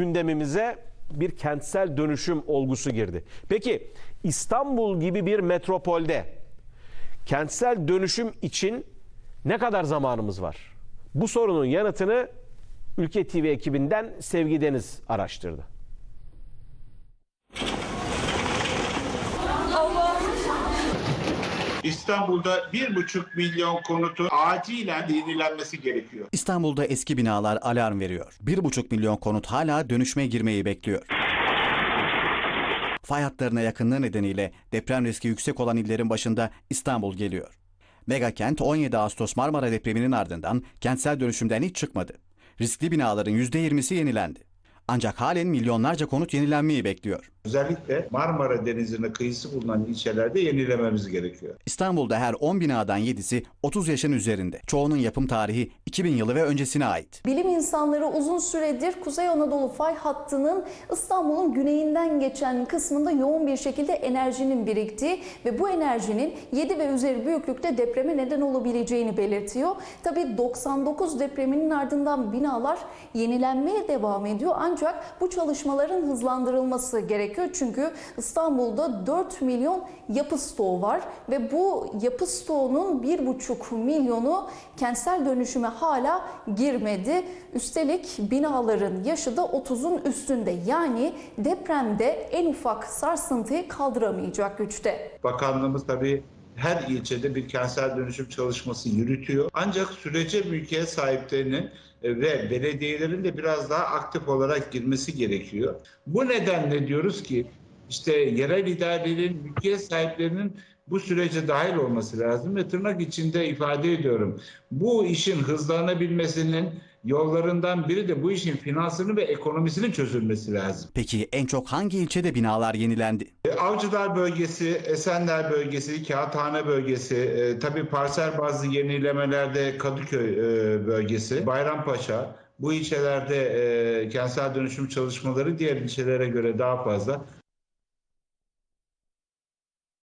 gündemimize bir kentsel dönüşüm olgusu girdi. Peki İstanbul gibi bir metropolde kentsel dönüşüm için ne kadar zamanımız var? Bu sorunun yanıtını Ülke TV ekibinden Sevgi Deniz araştırdı. İstanbul'da bir buçuk milyon konutun acilen yenilenmesi gerekiyor. İstanbul'da eski binalar alarm veriyor. 1,5 milyon konut hala dönüşmeye girmeyi bekliyor. Fay hatlarına yakınlığı nedeniyle deprem riski yüksek olan illerin başında İstanbul geliyor. Mega kent 17 Ağustos Marmara depreminin ardından kentsel dönüşümden hiç çıkmadı. Riskli binaların %20'si yenilendi. Ancak halen milyonlarca konut yenilenmeyi bekliyor. Özellikle Marmara Denizi'ne kıyısı bulunan ilçelerde yenilememiz gerekiyor. İstanbul'da her 10 binadan 7'si 30 yaşın üzerinde. Çoğunun yapım tarihi 2000 yılı ve öncesine ait. Bilim insanları uzun süredir Kuzey Anadolu fay hattının İstanbul'un güneyinden geçen kısmında yoğun bir şekilde enerjinin biriktiği ve bu enerjinin 7 ve üzeri büyüklükte depreme neden olabileceğini belirtiyor. Tabii 99 depreminin ardından binalar yenilenmeye devam ediyor ancak bu çalışmaların hızlandırılması gerekiyor. Çünkü İstanbul'da 4 milyon yapı stoğu var ve bu yapı stoğunun 1,5 milyonu kentsel dönüşüme hala girmedi. Üstelik binaların yaşı da 30'un üstünde. Yani depremde en ufak sarsıntıyı kaldıramayacak güçte. Bakanlığımız tabii her ilçede bir kentsel dönüşüm çalışması yürütüyor. Ancak sürece mülkiyet sahiplerinin e, ve belediyelerin de biraz daha aktif olarak girmesi gerekiyor. Bu nedenle diyoruz ki işte yerel idarelerin, mülkiyet sahiplerinin bu sürece dahil olması lazım ve tırnak içinde ifade ediyorum. Bu işin hızlanabilmesinin yollarından biri de bu işin finansını ve ekonomisinin çözülmesi lazım. Peki en çok hangi ilçede binalar yenilendi? E, Avcılar bölgesi, Esenler bölgesi, Kağıthane bölgesi, e, tabii parsel bazı yenilemelerde Kadıköy e, bölgesi, Bayrampaşa, bu ilçelerde e, kentsel dönüşüm çalışmaları diğer ilçelere göre daha fazla.